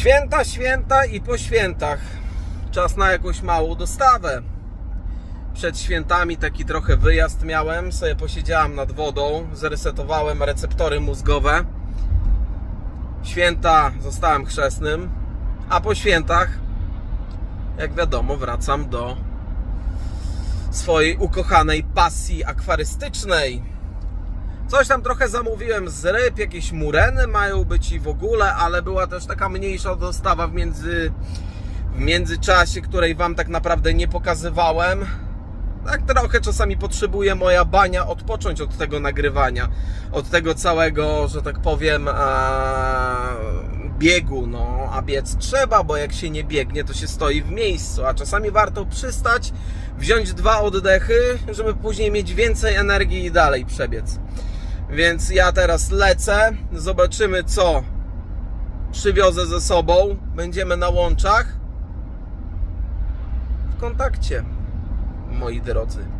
Święta, święta i po świętach. Czas na jakąś małą dostawę. Przed świętami taki trochę wyjazd miałem, sobie posiedziałem nad wodą, zresetowałem receptory mózgowe. Święta zostałem chrzestnym, a po świętach, jak wiadomo, wracam do swojej ukochanej pasji akwarystycznej. Coś tam trochę zamówiłem z ryb, jakieś mureny mają być i w ogóle, ale była też taka mniejsza dostawa w, między, w międzyczasie, której Wam tak naprawdę nie pokazywałem. Tak trochę czasami potrzebuje moja bania odpocząć od tego nagrywania, od tego całego, że tak powiem, e, biegu. No, a biec trzeba, bo jak się nie biegnie, to się stoi w miejscu, a czasami warto przystać, wziąć dwa oddechy, żeby później mieć więcej energii i dalej przebiec. Więc ja teraz lecę, zobaczymy co przywiozę ze sobą. Będziemy na łączach. W kontakcie, moi drodzy.